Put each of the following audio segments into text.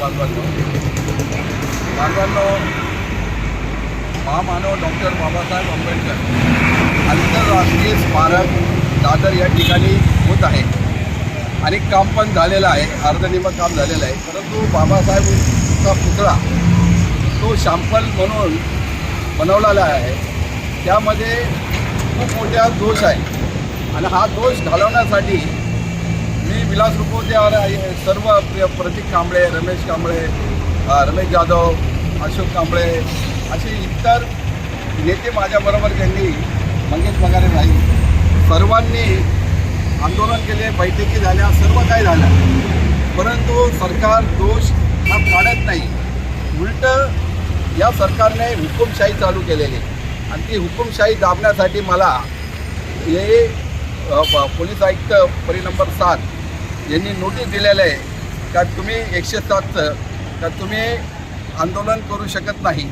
बांधवांनो. बांधवांनो महामानव डॉक्टर बाबासाहेब आंबेडकर आंतरराष्ट्रीय स्मारक दादर या ठिकाणी होत आहे. आणि काम पण झालेलं आहे अर्धनिमक काम झालेलं आहे. परंतु बाबासाहेबचा पुतळा तो शॅम्पल म्हणून बनवलेला आहे. त्यामध्ये खूप मोठा दोष आहे. आणि हा दोष घालवण्यासाठी विलास रुपवते आहे सर्व प्रतीक कांबळे रमेश कांबळे रमेश जाधव अशोक कांबळे असे इतर नेते माझ्याबरोबर त्यांनी मंगेश पगारे नाही सर्वांनी आंदोलन केले बैठकी झाल्या सर्व काही झालं परंतु सरकार दोष हा काढत नाही. उलट या सरकारने हुकुमशाही चालू केलेली आणि ती हुकुमशाही दाबण्यासाठी मला हे पोलीस आयुक्त परी नंबर सात यांनी नोटीस दिलेलं आहे का तुम्ही एकशे सातचं का तुम्ही आंदोलन करू शकत नाही?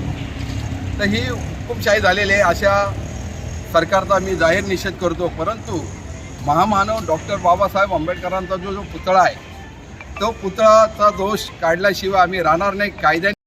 तर ही हुकुमशाही झालेली आहे. अशा सरकारचा मी जाहीर निषेध करतो. परंतु महामानव डॉक्टर बाबासाहेब आंबेडकरांचा जो जो पुतळा आहे तो पुतळाचा दोष काढल्याशिवाय आम्ही राहणार नाही. कायद्याने